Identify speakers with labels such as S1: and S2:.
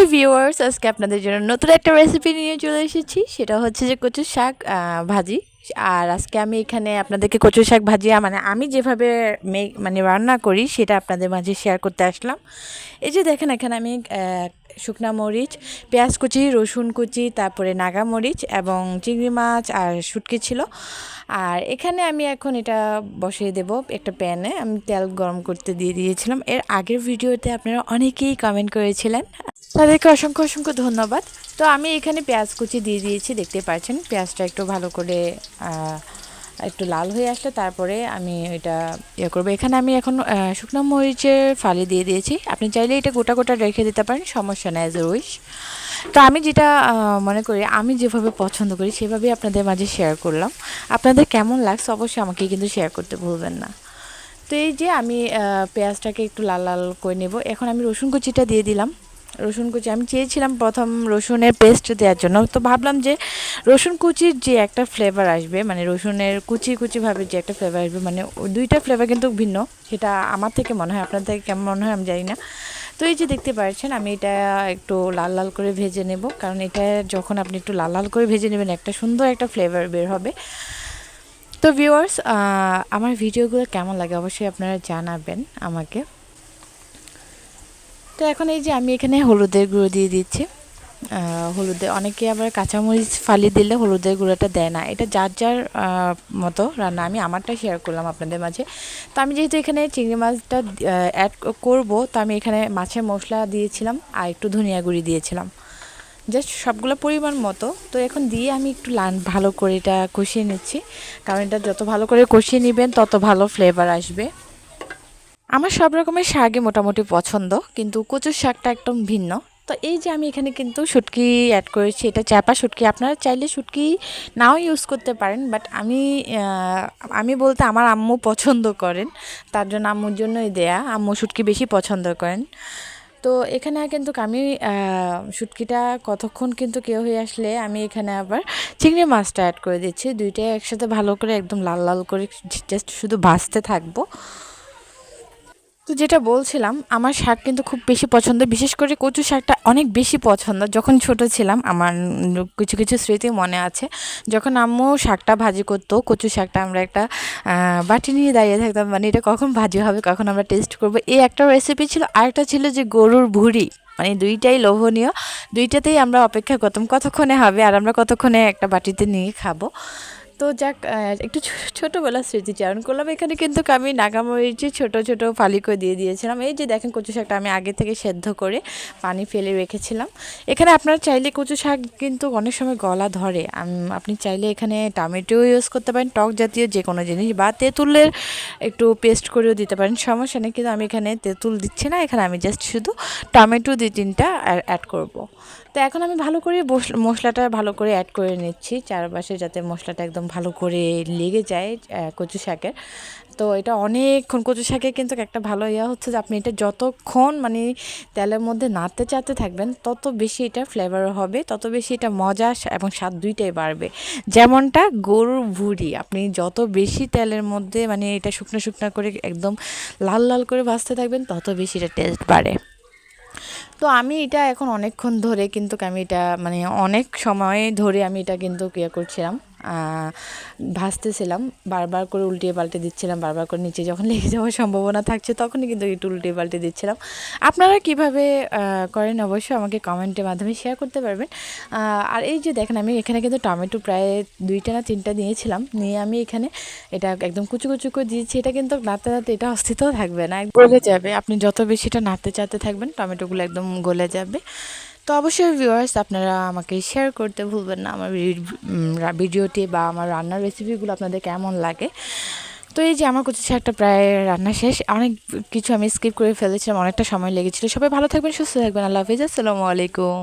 S1: Hi viewers আজকে আপনাদের জন্য নতুন একটা রেসিপি নিয়ে চলে এসেছি। সেটা হচ্ছে যে কচুর শাক ভাজি। আর আজকে আমি এখানে আপনাদেরকে কচুর শাক ভাজি মানে আমি যেভাবে মে মানে রান্না করি, সেটা আপনাদের মাঝে শেয়ার করতে আসলাম। এই যে দেখেন, এখানে আমি শুকনা মরিচ, পেঁয়াজ কুচি, রসুন কুচি, তারপরে নাগা মরিচ এবং চিংড়ি মাছ আর শুটকি ছিল। আর এখানে আমি এখন এটা বসিয়ে দেব একটা প্যানে। আমি তেল গরম করতে দিয়ে দিয়েছিলাম। এর আগের ভিডিওতে আপনারা অনেকেই কমেন্ট করেছিলেন তাদেরকে অসংখ্য অসংখ্য ধন্যবাদ। তো আমি এখানে পেঁয়াজ কুচি দিয়ে দিয়েছি, দেখতে পাচ্ছেন। পেঁয়াজটা একটু ভালো করে একটু লাল হয়ে আসলে তারপরে আমি এটা ইয়ে করব। এখানে আমি এখন শুকনো মরিচের ফালি দিয়ে দিয়েছি। আপনি চাইলে এটা গোটা গোটা রেখে দিতে পারেন, সমস্যা নেই উইশ তো আমি যেটা মনে করি, আমি যেভাবে পছন্দ করি, সেভাবেই আপনাদের মাঝে শেয়ার করলাম। আপনাদের কেমন লাগছে অবশ্যই আমাকে কিন্তু শেয়ার করতে ভুলবেন না। তো এই যে আমি পেঁয়াজটাকে একটু লাল লাল করে নেব। এখন আমি রসুন কুচিটা দিয়ে দিলাম। রসুন কুচি। আমি চেয়েছিলাম প্রথম রসুনের পেস্ট দেওয়ার জন্য। তো ভাবলাম যে রসুন কুচির যে একটা ফ্লেভার আসবে মানে রসুনের কুচি কুচিভাবে যে একটা ফ্লেভার আসবে মানে দুইটা ফ্লেভার কিন্তু ভিন্ন। সেটা আমার থেকে মনে হয়, আপনার থেকে কেমন মনে হয় আমি জানি না। তো এই যে দেখতে পাচ্ছেন, আমি এটা একটু লাল লাল করে ভেজে নেব। কারণ এটা যখন আপনি একটু লাল লাল করে ভেজে নেবেন, একটা সুন্দর একটা ফ্লেভার বের হবে। তো ভিউয়ার্স আমার ভিডিওগুলো কেমন লাগে অবশ্যই আপনারা জানাবেন আমাকে। তো এখন এই যে আমি এখানে হলুদের গুঁড়ো দিয়ে দিচ্ছি। হলুদে অনেকে আবার কাঁচামরিচ ফালি দিলে হলুদের গুঁড়োটা দেয় না। এটা যার যার মতো রান্না। আমি আমারটা শেয়ার করলাম আপনাদের মাঝে। তো আমি যেহেতু এখানে চিংড়ি মাছটা অ্যাড করব, তো আমি এখানে মাছের মশলা দিয়েছিলাম আর একটু ধনিয়া গুঁড়ি দিয়েছিলাম। জাস্ট সবগুলো পরিমাণ মতো। তো এখন দিয়ে আমি একটু লান, ভালো করে এটা কষিয়ে নিচ্ছি। কারণ এটা যত ভালো করে কষিয়ে নেবেন, তত ভালো ফ্লেভার আসবে। আমার সব রকমের শাকই মোটামুটি পছন্দ, কিন্তু কচুর শাকটা একদম ভিন্ন। তো এই যে আমি এখানে কিন্তু শুটকি অ্যাড করেছি, এটা চাপা শুটকি। আপনারা চাইলে শুটকি নাও ইউজ করতে পারেন বাট আমি আমি বলতে আমার আম্মু পছন্দ করেন। তার জন্য আম্মুর জন্যই দেয়া। আম্মু শুটকি বেশি পছন্দ করেন। তো এখানে কিন্তু আমি শুটকিটা কতক্ষণ কিন্তু কেউ হয়ে আসলে আমি এখানে আবার চিংড়ি মাছটা অ্যাড করে দিচ্ছি। দুইটাই একসাথে ভালো করে একদম লাল লাল করে জাস্ট শুধু ভাজতে থাকব। তো যেটা বলছিলাম, আমার শাক কিন্তু খুব বেশি পছন্দ, বিশেষ করে কচু শাকটা অনেক বেশি পছন্দ। যখন ছোট ছিলাম, আমার কিছু কিছু স্মৃতি মনে আছে। যখন আম্মু শাকটা ভাজি করতো, কচু শাকটা আমরা একটা বাটি নিয়ে দাঁড়িয়ে থাকতাম মানে এটা কখন ভাজি হবে, কখন আমরা টেস্ট করব, এই একটা রেসিপি ছিল। আরেকটা ছিল যে গরুর ভুঁড়ি মানে দুইটাই লোভনীয়, দুইটাতেই আমরা অপেক্ষা করতাম কতক্ষণে হবে, আর আমরা কতক্ষণে একটা বাটিতে নিয়ে খাব। তো যাক একটু ছোটোবেলার স্মৃতিচারণ করলাম। এখানে কিন্তু আমি নাগামরিচে ছোট ছোট ফালি করে দিয়ে দিয়েছিলাম। এই যে দেখেন কচু শাকটা আমি আগে থেকে সেদ্ধ করে পানি ফেলে রেখেছিলাম। এখানে আপনারা চাইলে কচু শাক কিন্তু অনেক সময় গলা ধরে। আপনি চাইলে এখানে টমেটো ইউজ করতে পারেন, টক জাতীয় যে কোনো জিনিস বা তেঁতুলের একটু পেস্ট করেও দিতে পারেন। সমস্যা নেই, কিন্তু আমি এখানে তেঁতুল দিচ্ছি না, এখানে আমি জাস্ট শুধু টমেটো দুই তিনটা অ্যাড করব। তো এখন আমি ভালো করে মশলাটা ভালো করে অ্যাড করে নিচ্ছি চারপাশে যাতে মশলাটা একদম ভালো করে লেগে যায় কচু শাকের। তো এটা অনেকক্ষণ কচু শাকে কিন্তু একটা ভালো ইয়া হচ্ছে যে আপনি এটা যতক্ষণ মানে তেলের মধ্যে নাড়তে চাতে থাকবেন, তত বেশি এটা ফ্লেভার হবে, তত বেশি এটা মজা এবং স্বাদ দুইটাই বাড়বে। যেমনটা গরুর ভুড়ি, আপনি যত বেশি তেলের মধ্যে মানে এটা শুকনো শুকনো করে একদম লাল লাল করে ভাজতে থাকবেন, তত বেশি এটা টেস্ট বাড়ে। তো আমি এটা এখন অনেকক্ষণ ধরে কিন্তু আমি এটা মানে অনেক সময় ধরে আমি এটা কিন্তু ইয়ে করছিলাম। আহ, ভাজতেছিলাম বারবার করে উল্টিয়ে পাল্টে দিচ্ছিলাম বারবার করে নিচে যখন লেগে যাওয়ার সম্ভাবনা থাকছে তখনই কিন্তু একটু উল্টিয়ে পাল্টে দিচ্ছিলাম। আপনারা কীভাবে করেন অবশ্যই আমাকে কমেন্টের মাধ্যমে শেয়ার করতে পারবেন। আর এই যে দেখেন আমি এখানে কিন্তু টমেটো প্রায় দুইটা না তিনটা নিয়েছিলাম নিয়ে আমি এখানে এটা একদম কুচু কুচু করে দিয়েছি। এটা কিন্তু নাড়তে নাড়তে এটা অস্তিত্ব থাকবে না গলে যাবে। আপনি যত বেশি এটা নাড়তে চাতে থাকবেন টমেটোগুলো একদম গলে যাবে। তো অবশ্যই ভিউয়ার্স আপনারা আমাকে শেয়ার করতে ভুলবেন না। আমার ভিডিওটি বা আমার রান্নার রেসিপিগুলো আপনাদের কেমন লাগে? তো এই যে আমার কচু একটা প্রায় রান্না শেষ। অনেক কিছু আমি স্কিপ করে ফেলেছিলাম, অনেকটা সময় লেগেছিল। সবাই ভালো থাকবেন, সুস্থ থাকবেন। আল্লাহ হাফিজ। আসসালামু আলাইকুম।